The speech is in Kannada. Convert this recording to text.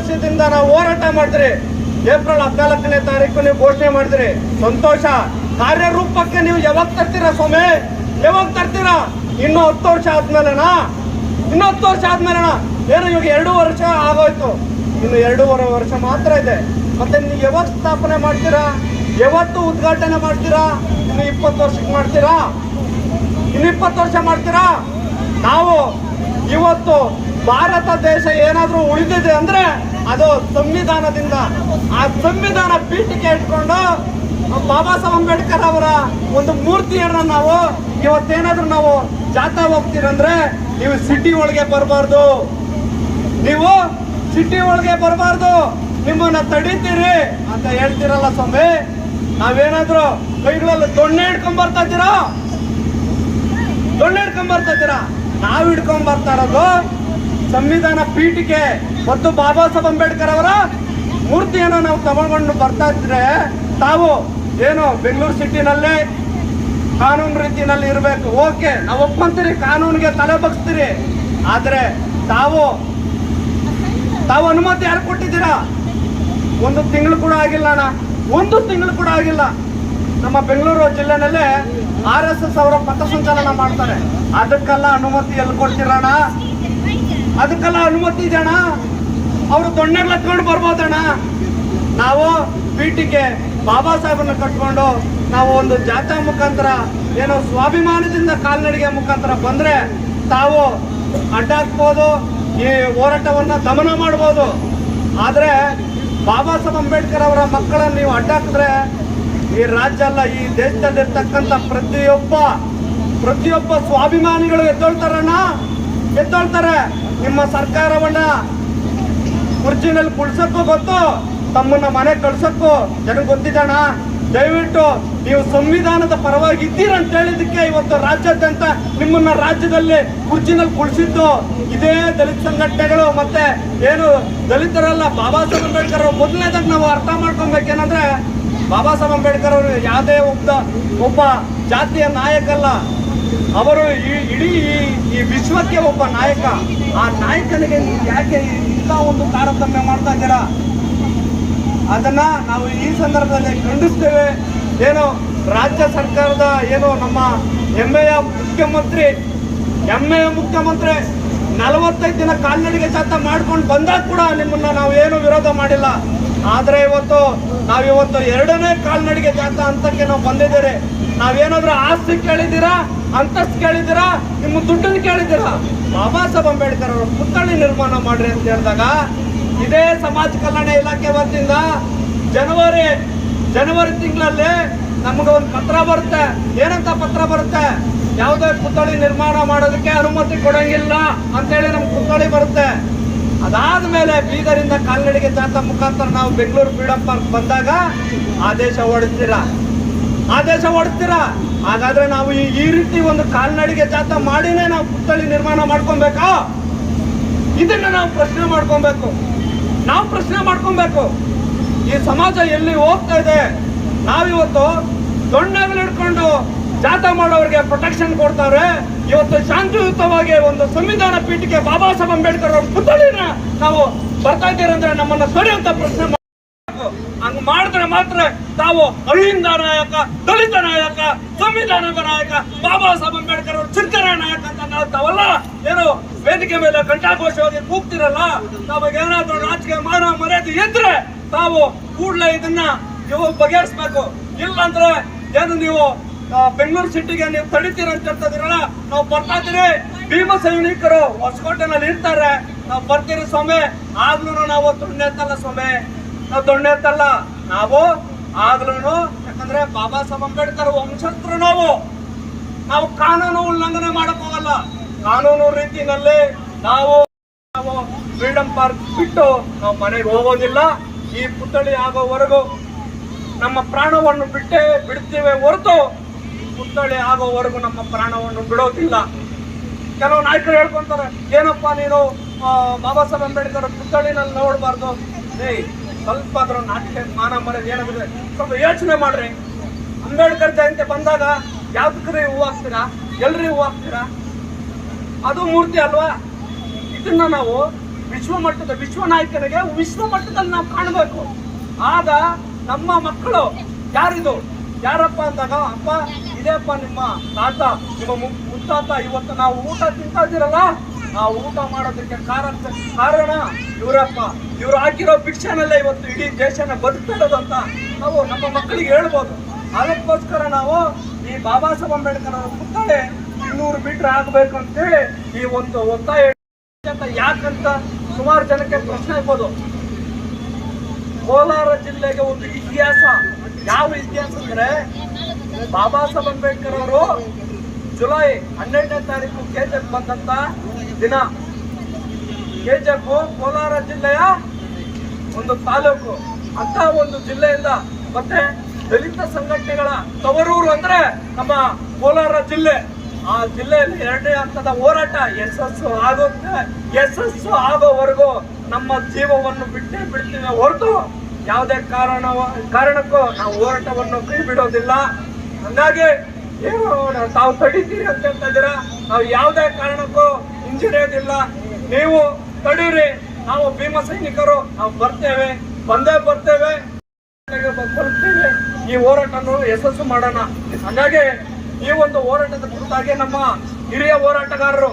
ವರ್ಷದಿಂದ ನಾವು ಹೋರಾಟ ಮಾಡಿದ್ರೆ ಏಪ್ರಿಲ್ ಹದಿನಾಲ್ಕನೇ ತಾರೀಕು ನೀವು ಘೋಷಣೆ ಮಾಡಿದ್ರಿ ಸಂತೋಷ. ಕಾರ್ಯರೂಪಕ್ಕೆ ನೀವು ಯಾವಾಗ ತರ್ತೀರಾ ಸ್ವಾಮಿ? ಯಾವಾಗ ತರ್ತೀರಾ? ಇನ್ನು ಹತ್ತು ವರ್ಷ ಆದ್ಮೇಲೆನಾ? ಇನ್ನು ಹತ್ತು ವರ್ಷ ಆದ್ಮೇಲೆನ? ಏನು ಇವಾಗ ಎರಡು ವರ್ಷ ಆಗೋಯ್ತು. ಇನ್ನು ಎರಡೂವರೆ ವರ್ಷ ಮಾತ್ರ ಇದೆ. ಮತ್ತೆ ನೀವು ಯಾವಾಗ ಸ್ಥಾಪನೆ ಮಾಡ್ತೀರಾ? ಯಾವತ್ತು ಉದ್ಘಾಟನೆ ಮಾಡ್ತೀರಾ? ಇನ್ನು ಇಪ್ಪತ್ತು ವರ್ಷಕ್ಕೆ ಮಾಡ್ತೀರಾ? ಇನ್ನು ಇಪ್ಪತ್ತು ವರ್ಷ ಮಾಡ್ತೀರಾ? ನಾವು ಇವತ್ತು ಭಾರತ ದೇಶ ಏನಾದರೂ ಉಳಿದಿದೆ ಅಂದ್ರೆ ಅದು ಸಂವಿಧಾನದಿಂದ. ಆ ಸಂವಿಧಾನ ಪೀಠಿಕೆ ಇಟ್ಕೊಂಡು ಬಾಬಾ ಸಾಹೇಬ್ ಅಂಬೇಡ್ಕರ್ ಅವರ ಒಂದು ಮೂರ್ತಿಯನ್ನ ನಾವು ಇವತ್ತೇನಾದರೂ ನಾವು ಜಾತಾ ಹೋಗ್ತೀರಂದ್ರೆ ನೀವು ಸಿಟಿ ಒಳಗೆ ಬರಬಾರ್ದು. ನೀವು ಸಿಟಿ ಒಳಗೆ ಬರಬಾರ್ದು. ನಿಮ್ಮನ್ನ ತಡಿತೀರಿ ಅಂತ ಹೇಳ್ತೀರಲ್ಲ ಸ್ವಾಮಿ. ನಾವೇನಾದ್ರು ಕೈಗಳಲ್ಲಿ ದೊಣ್ಣೆ ಹಿಡ್ಕೊಂಡ್ ಬರ್ತಾ ಇದ್ದೀರಾ? ದೊಣ್ಣೆ ಹಿಡ್ಕೊಂಡ್ ಬರ್ತಾ ಇದ್ದೀರಾ? ನಾವ್ ಹಿಡ್ಕೊಂಡ್ ಬರ್ತಾ ಇರೋದು ಸಂವಿಧಾನ ಪೀಠಿಕೆ ಮತ್ತು ಬಾಬಾ ಸಾಹೇಬ್ ಅಂಬೇಡ್ಕರ್ ಅವರ ಮೂರ್ತಿಯನ್ನು ನಾವು ತಗೊಂಡು ಬರ್ತಾ ಇದ್ರೆ ತಾವು ಏನು ಬೆಂಗಳೂರು ಸಿಟಿನಲ್ಲಿ ಕಾನೂನು ರೀತಿಯಲ್ಲಿ ಇರಬೇಕು. ಓಕೆ, ನಾವು ಒಪ್ಕೊಂತೀರಿ ಕಾನೂನಿಗೆ ತಲೆ ಬಗ್ಸ್ತೀರಿ. ಆದರೆ ತಾವು ತಾವು ಅನುಮತಿ ಯಾರು ಕೊಟ್ಟಿದ್ದೀರಾ? ಒಂದು ತಿಂಗಳು ಕೂಡ ಆಗಿಲ್ಲ ಅಣ್ಣ. ಒಂದು ತಿಂಗಳು ಕೂಡ ಆಗಿಲ್ಲ. ನಮ್ಮ ಬೆಂಗಳೂರು ಜಿಲ್ಲೆನಲ್ಲೇ ಆರ್ ಎಸ್ ಎಸ್ ಅವರ ಪಥಸಂಚಲನ ಮಾಡ್ತಾರೆ. ಅದಕ್ಕೆಲ್ಲ ಅನುಮತಿ ಎಲ್ಲಿ ಕೊಡ್ತೀರಣ್ಣ? ಅದಕ್ಕೆಲ್ಲ ಅನುಮತಿ ಇದೆಯಣ್ಣ ಅವರು ದೊಣ್ಣೆಗಳು ಹತ್ಕೊಂಡು ಬರ್ಬೋದಣ್ಣ ನಾವು ಪೀಠಿಗೆ ಬಾಬಾ ಸಾಹೇಬನ್ನ ಕಟ್ಕೊಂಡು ನಾವು ಒಂದು ಜಾಥಾ ಮುಖಾಂತರ, ಏನೋ ಸ್ವಾಭಿಮಾನದಿಂದ ಕಾಲ್ನಡಿಗೆ ಮುಖಾಂತರ ಬಂದ್ರೆ ತಾವು ಅಡ್ಡಾಕ್ಬೋದು, ಈ ಹೋರಾಟವನ್ನ ದಮನ ಮಾಡ್ಬೋದು. ಆದರೆ ಬಾಬಾ ಸಾಹೇಬ್ ಅಂಬೇಡ್ಕರ್ ಅವರ ಮಕ್ಕಳನ್ನ ನೀವು ಅಡ್ಡಾಕಿದ್ರೆ ಈ ರಾಜ್ಯ ಅಲ್ಲ, ಈ ದೇಶದಲ್ಲಿರ್ತಕ್ಕಂಥ ಪ್ರತಿಯೊಬ್ಬ ಪ್ರತಿಯೊಬ್ಬ ಸ್ವಾಭಿಮಾನಿಗಳು ಎದ್ದೊಳ್ತಾರಣ್ಣ ಎದ್ದೊಳ್ತಾರೆ. ನಿಮ್ಮ ಸರ್ಕಾರವನ್ನ ಕುರ್ಚಿನಲ್ಲಿ ಕುಳ್ಸಕ್ಕೂ ಗೊತ್ತು, ತಮ್ಮನ್ನ ಮನೆ ಕಳ್ಸಕ್ಕೂ. ಜನಕ್ಕೆ ಗೊತ್ತಿದ್ದಣ ದಯವಿಟ್ಟು ನೀವು ಸಂವಿಧಾನದ ಪರವಾಗಿ ಇದ್ದೀರಂತ ಹೇಳಿದಕ್ಕೆ ಇವತ್ತು ರಾಜ್ಯಾದ್ಯಂತ ನಿಮ್ಮನ್ನ ರಾಜ್ಯದಲ್ಲಿ ಕುರ್ಚಿನಲ್ಲಿ ಕುಳ್ಸಿದ್ದು. ಇದೇ ದಲಿತ ಸಂಘಟನೆಗಳು ಮತ್ತೆ ಏನು ದಲಿತರಲ್ಲ ಬಾಬಾ ಸಾಹೇಬ್ ಅಂಬೇಡ್ಕರ್ ಅವ್ರು ಮೊದಲನೇದಾಗಿ ನಾವು ಅರ್ಥ ಮಾಡ್ಕೊಬೇಕೇನಂದ್ರೆ ಬಾಬಾ ಸಾಹೇಬ್ ಅಂಬೇಡ್ಕರ್ ಅವರು ಯಾವುದೇ ಒಬ್ಬ ಒಬ್ಬ ಜಾತಿಯ ನಾಯಕಲ್ಲ. ಅವರು ಇಡೀ ವಿಶ್ವಕ್ಕೆ ಒಬ್ಬ ನಾಯಕ, ಆ ನಾಯಕನಿಗೆ ಯಾಕೆ ಇಂಥ ಒಂದು ತಾರತಮ್ಯ ಮಾಡ್ತಾ ಇದ್ದೀರಾ? ಅದನ್ನ ನಾವು ಈ ಸಂದರ್ಭದಲ್ಲಿ ಖಂಡಿಸ್ತೇವೆ. ಏನು ರಾಜ್ಯ ಸರ್ಕಾರದ ಏನು ನಮ್ಮ ಹೆಮ್ಮೆಯ ಮುಖ್ಯಮಂತ್ರಿ ಹೆಮ್ಮೆಯ ಮುಖ್ಯಮಂತ್ರಿ ನಲವತ್ತೈದು ದಿನ ಕಾಲ್ನಡಿಗೆ ಜಾತ ಮಾಡ್ಕೊಂಡು ಬಂದಾಗ ಕೂಡ ನಿಮ್ಮನ್ನ ನಾವು ಏನು ವಿರೋಧ ಮಾಡಿಲ್ಲ. ಆದ್ರೆ ಇವತ್ತು ನಾವಿವತ್ತು ಎರಡನೇ ಕಾಲ್ನಡಿಗೆ ಜಾತ ಹಂತಕ್ಕೆ ನಾವು ಬಂದಿದ್ದೀರಿ ನಾವೇನಾದ್ರೂ ಆಸ್ತಿ ಕೇಳಿದ್ದೀರಾ? ಅಂತಸ್ತು ಕೇಳಿದ್ದೀರಾ? ನಿಮ್ಮ ದುಡ್ಡನ್ನು ಕೇಳಿದ್ದೀರಾ? ಬಾಬಾ ಸಾಹೇಬ್ ಅಂಬೇಡ್ಕರ್ ಅವರು ಪುತ್ಥಳಿ ನಿರ್ಮಾಣ ಮಾಡ್ರಿ ಅಂತ ಹೇಳಿದಾಗ, ಇದೇ ಸಮಾಜ ಕಲ್ಯಾಣ ಇಲಾಖೆ ವತಿಯಿಂದ ಜನವರಿ ಜನವರಿ ತಿಂಗಳಲ್ಲಿ ನಮ್ಗೆ ಒಂದು ಪತ್ರ ಬರುತ್ತೆ. ಏನಂತ ಪತ್ರ ಬರುತ್ತೆ? ಯಾವುದೇ ಪುತ್ಥಳಿ ನಿರ್ಮಾಣ ಮಾಡೋದಕ್ಕೆ ಅನುಮತಿ ಕೊಡಂಗಿಲ್ಲ ಅಂತೇಳಿ ನಮ್ಗೆ ಪುತ್ಥಳಿ ಬರುತ್ತೆ. ಅದಾದ ಮೇಲೆ ಬೀದರಿಂದ ಕಾಲ್ನಡಿಗೆ ಜಾಥಾ ಮುಖಾಂತರ ನಾವು ಬೆಂಗಳೂರು ಫ್ರೀಡಂ ಪಾರ್ಕ್ ಬಂದಾಗ ಆದೇಶ ಹೊಡಿಸ್ತೀರಾ ಆದೇಶ ಹೊಡ್ತೀರಾ? ಹಾಗಾದ್ರೆ ನಾವು ಈ ರೀತಿ ಒಂದು ಕಾಲ್ನಡಿಗೆ ಜಾಥಾ ಮಾಡಿನೇ ನಾವು ಪುತ್ಥಳಿ ನಿರ್ಮಾಣ ಮಾಡ್ಕೊಬೇಕಾ ಇದನ್ನ ನಾವು ಪ್ರಶ್ನೆ ಮಾಡ್ಕೊಬೇಕು ನಾವು ಪ್ರಶ್ನೆ ಮಾಡ್ಕೊಬೇಕು ಈ ಸಮಾಜ ಎಲ್ಲಿ ಹೋಗ್ತಾ ಇದೆ? ನಾವಿವತ್ತು ದೊಣ್ಣೆಗಳು ಹಿಡ್ಕೊಂಡು ಜಾಥಾ ಮಾಡೋರಿಗೆ ಪ್ರೊಟೆಕ್ಷನ್ ಕೊಡ್ತಾರೆ. ಇವತ್ತು ಶಾಂತಿಯುತವಾಗಿ ಒಂದು ಸಂವಿಧಾನ ಪೀಠಕ್ಕೆ ಬಾಬಾ ಸಾಹೇಬ್ ಅಂಬೇಡ್ಕರ್ ಅವ್ರ ಪುತ್ಥಳಿನ ನಾವು ಬರ್ತಾ ಇದ್ದೀರಂದ್ರೆ ನಮ್ಮನ್ನ ಅಂತ ಪ್ರಶ್ನೆ ಮಾಡಿದ್ರೆ ಮಾತ್ರ ತಾವು ಅಹಿಂದ ನಾಯಕ, ದಲಿತ ನಾಯಕ ಸಂವಿಧಾನದ ನಾಯಕ, ಬಾಬಾ ಸಾಹೇಬ್ ಅಂಬೇಡ್ಕರ್ ಅವರು ಚಿಂತನ ನಾಯಕ ಅಂತ ನಾವು ಏನು ವೇದಿಕೆ ಮೇಲೆ ಕಂಠಾಘೋಷವಾಗಿ ಕೂಗ್ತಿರಲ್ಲ? ನಮಗೆ ಏನಾದ್ರೂ ರಾಜಕೀಯ ಮಾನ ಮರ್ಯಾದೆ ಇದ್ರೆ ತಾವು ಕೂಡಲೇ ಇದನ್ನ ನೀವು ಬಗೆಹರಿಸ್ಬೇಕು. ಇಲ್ಲಾಂದ್ರೆ ಏನು ನೀವು ಬೆಂಗಳೂರು ಸಿಟಿಗೆ ನೀವು ತಡಿತೀರ ಅಂತ ಹೇಳ್ತಿದ್ದೀರಲ್ಲ ನಾವು ಬರ್ತಾ ಇದ್ದೀರಿ ಭೀಮ ಸೈನಿಕರು ಹೊಸಕೋಟೆನಲ್ಲಿ ಇರ್ತಾರೆ. ನಾವು ಬರ್ತೀರಿ ಸ್ವಾಮಿ. ಆಗ್ಲೂ ನಾವು ದೊಣ್ಣೆ ಎತ್ತಲ್ಲ ಸ್ವಾಮಿ. ನಾವು ದೊಣ್ಣೆ ಎತ್ತಲ್ಲ ನಾವು ಆಗ್ಲೂ ಯಾಕಂದ್ರೆ ಬಾಬಾ ಸಾಹೇಬ್ ಅಂಬೇಡ್ಕರ್ ವಂಶಸ್ಥರು ನಾವು. ನಾವು ಕಾನೂನು ಉಲ್ಲಂಘನೆ ಮಾಡಕ್ ಹೋಗಲ್ಲ ಕಾನೂನು ರೀತಿನಲ್ಲಿ ನಾವು ನಾವು ಫ್ರೀಡಮ್ ಪಾರ್ಕ್ ಬಿಟ್ಟು ನಾವು ಮನೆಗೆ ಹೋಗೋದಿಲ್ಲ. ಈ ಪುತ್ಥಳಿ ಆಗೋವರೆಗೂ ನಮ್ಮ ಪ್ರಾಣವನ್ನು ಬಿಟ್ಟೇ ಬಿಡ್ತೀವಿ ಹೊರತು ಪುತ್ಥಳಿ ಆಗೋವರೆಗೂ ನಮ್ಮ ಪ್ರಾಣವನ್ನು ಬಿಡೋದಿಲ್ಲ. ಕೆಲವು ನಾಯಕರು ಹೇಳ್ಕೊಂತಾರೆ, ಏನಪ್ಪ ನೀನು ಬಾಬಾ ಸಾಹೇಬ್ ಅಂಬೇಡ್ಕರ್ ಪುತ್ಥಳಿನಲ್ಲಿ ನೋಡಬಾರ್ದು. ಏಯ್ ಸ್ವಲ್ಪ ಅದರ ನಾಟ್ಯ ಮಾನ ಮರ್ಯಾದೆ ಏನಾಗಿದೆ ಸ್ವಲ್ಪ ಯೋಚನೆ ಮಾಡ್ರಿ. ಅಂಬೇಡ್ಕರ್ ಜಯಂತಿ ಬಂದಾಗ ಯಾವ್ದಕ್ಕೆ ಹೂ ಹಾಕ್ತೀರಾ? ಎಲ್ರಿ ಹೂ ಹಾಕ್ತೀರಾ? ಅದು ಮೂರ್ತಿ ಅಲ್ವಾ? ಇದನ್ನ ನಾವು ವಿಶ್ವ ಮಟ್ಟದ ವಿಶ್ವ ನಾಯಕನಿಗೆ ವಿಶ್ವ ಮಟ್ಟದಲ್ಲಿ ನಾವು ಕಾಣಬೇಕು. ಆಗ ನಮ್ಮ ಮಕ್ಕಳು ಯಾರಿದು? ಯಾರಪ್ಪ ಅಂದಾಗ, ಅಪ್ಪ, ಇದೇಪ್ಪ ನಿಮ್ಮ ತಾತ, ನಿಮ್ಮ ಮುತ್ತಾತ, ಇವತ್ತು ನಾವು ಊಟ ತಿಂತಾ ಇದ್ದೀರಲ್ಲ ಆ ಊಟ ಮಾಡೋದಕ್ಕೆ ಕಾರಣ ಕಾರಣ ಇವರಪ್ಪ. ಇವ್ರು ಹಾಕಿರೋ ಭಿಕ್ಷನಲ್ಲೇ ಇವತ್ತು ಇಡೀ ದೇಶನ ಅಂತ ನಾವು ನಮ್ಮ ಮಕ್ಕಳಿಗೆ ಹೇಳ್ಬೋದು. ಅದಕ್ಕೋಸ್ಕರ ನಾವು ಈ ಬಾಬಾ ಸಾಹೇಬ್ ಅಂಬೇಡ್ಕರ್ ಅವರ ಪುತ್ಥಳಿ ಇನ್ನೂರು ಮೀಟರ್ ಆಗಬೇಕು ಅಂತೇಳಿ ಈ ಒಂದು ಒತ್ತಾಯ ಯಾಕಂತ ಸುಮಾರು ಜನಕ್ಕೆ ಪ್ರಶ್ನೆ ಇರ್ಬೋದು. ಕೋಲಾರ ಜಿಲ್ಲೆಗೆ ಒಂದು ಇತಿಹಾಸ. ಯಾವ ಇತಿಹಾಸ ಅಂದ್ರೆ ಬಾಬಾ ಸಾಹೇಬ್ ಅಂಬೇಡ್ಕರ್ ಅವರು ಜುಲೈ ಹನ್ನೆರಡನೇ ತಾರೀಕು ಕೇಜಕ್ಕೆ ಬಂದಂತ ದಿನ ಕೆಜೆಫ್ ಕೋಲಾರ ಜಿಲ್ಲೆಯ ಒಂದು ತಾಲೂಕು. ಅಂತ ಒಂದು ಜಿಲ್ಲೆಯಿಂದ ಮತ್ತೆ ದಲಿತ ಸಂಘಟನೆಗಳ ತವರೂರು ಅಂದ್ರೆ ನಮ್ಮ ಕೋಲಾರ ಜಿಲ್ಲೆ. ಆ ಜಿಲ್ಲೆಯಲ್ಲಿ ಎರಡನೇ ಹಂತದ ಹೋರಾಟ ಯಶಸ್ಸು ಆಗುತ್ತೆ. ಯಶಸ್ಸು ಆಗೋವರೆಗೂ ನಮ್ಮ ಜೀವವನ್ನು ಬಿಟ್ಟೇ ಬಿಡ್ತೀವಿ ಹೊರತು ಯಾವುದೇ ಕಾರಣ ಕಾರಣಕ್ಕೂ ನಾವು ಹೋರಾಟವನ್ನು ಕೈ ಬಿಡೋದಿಲ್ಲ. ಹಂಗಾಗಿ ಏನು ತಾವು ತಡೀತೀರಿ ಅಂತ ಹೇಳ್ತಾ ಇದ್ದೀರಾ? ನಾವು ಯಾವುದೇ ಕಾರಣಕ್ಕೂ ಹಿಂಜರಿಯೋದಿಲ್ಲ ನೀವು ತಡೀರಿ. ನಾವು ಭೀಮ ಸೈನಿಕರು. ನಾವು ಬರ್ತೇವೆ. ಬಂದೇ ಬರ್ತೇವೆ. ಬರ್ತೇವೆ. ಈ ಹೋರಾಟವನ್ನು ಯಶಸ್ಸು ಮಾಡೋಣ. ಹಾಗಾಗಿ ಈ ಒಂದು ಹೋರಾಟದ ಕುರಿತಾಗಿ ನಮ್ಮ ಹಿರಿಯ ಹೋರಾಟಗಾರರು